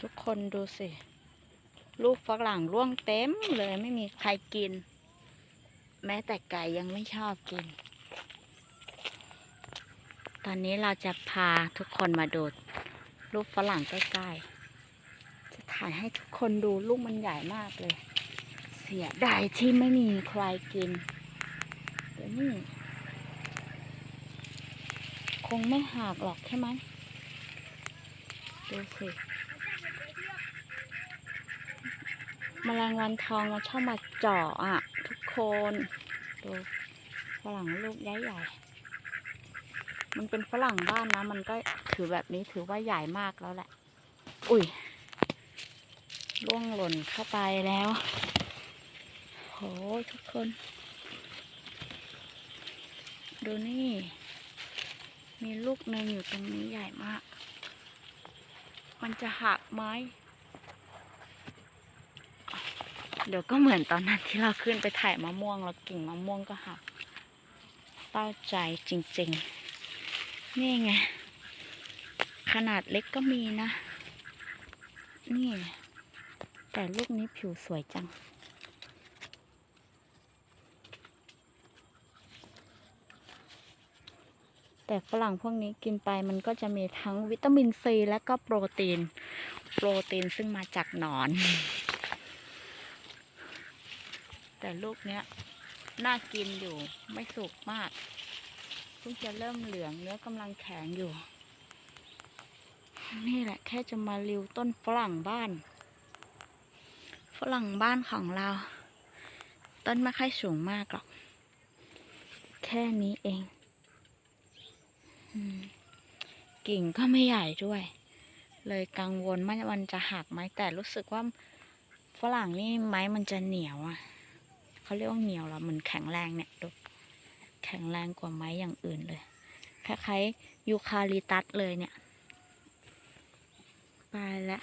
ทุกคนดูสิ ลูกฝรั่งร่วงเต็มเลยไม่มีใครกิน แม้แต่ไก่ยังไม่ชอบกิน ตอนนี้เราจะพาทุกคนมาดูลูกฝรั่งใกล้ๆ จะถ่ายให้ทุกคนดูลูกมันใหญ่มากเลย เสียดายที่ไม่มีใครกินเดี๋ยวนี่คงไม่หักหรอกใช่ไหมดูสิ แมลงวันทองมันชอบมาเจาะอะ ทุกคนดูฝรั่งลูกใหญ่ๆมันเป็นฝรั่งบ้านนะ มันก็ถือแบบนี้ถือว่าใหญ่มากแล้วแหละ อุ้ยล่วงหล่นเข้าไปแล้วโหทุกคน ดูนี่ มีลูกหนึ่งอยู่ตรงนี้ใหญ่มาก มันจะหักไหม เดี๋ยวก็เหมือนตอนนั้นที่เราขึ้นไปถ่ายมะม่วงแล้วกิ่งมะม่วงก็หักเศร้าใจจริงๆ นี่ไง ขนาดเล็กก็มีนะ นี่ แต่ลูกนี้ผิวสวยจัง แต่ฝรั่งพวกนี้กินไปมันก็จะมีทั้งวิตามินซีและก็โปรตีน โปรตีนซึ่งมาจากหนอน แต่ลูกเนี้ยน่ากินอยู่ไม่สุกมากเพิ่งจะเริ่มเหลืองเนื้อกำลังแข็งอยู่ นี่แหละแค่จะมาริวต้นฝรั่งบ้าน ฝรั่งบ้านของเรา ต้นไม่ค่อยสูงมากหรอก แค่นี้เอง กิ่งก็ไม่ใหญ่ด้วย เลยกังวลว่ามันจะหักไหมแต่รู้สึกว่าฝรั่งนี่ไม้มันจะเหนียวอะ เขาเรียกว่าเหนียวเหรอเหมือนแข็งแรงเนี่ยดูแข็งแรงกว่าไม้อย่างอื่นเลยคล้ายๆยูคาลิตัสเลยเนี่ย ไปแล้ว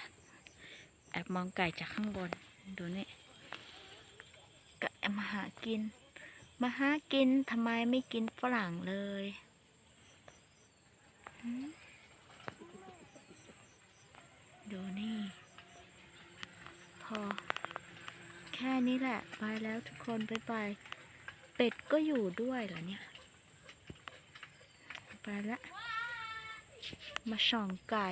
แอบมองไก่จากข้างบน ดูนี่ไก่มาหากิน มาหากินทำไมไม่กินฝรั่งเลยดูนี่ พอ ค่นี้แหละ ไปแล้วทุกคนไปไปเป็ดก็อยู่ด้วยเหรอเนี่ย ไปละ มาส่องไก่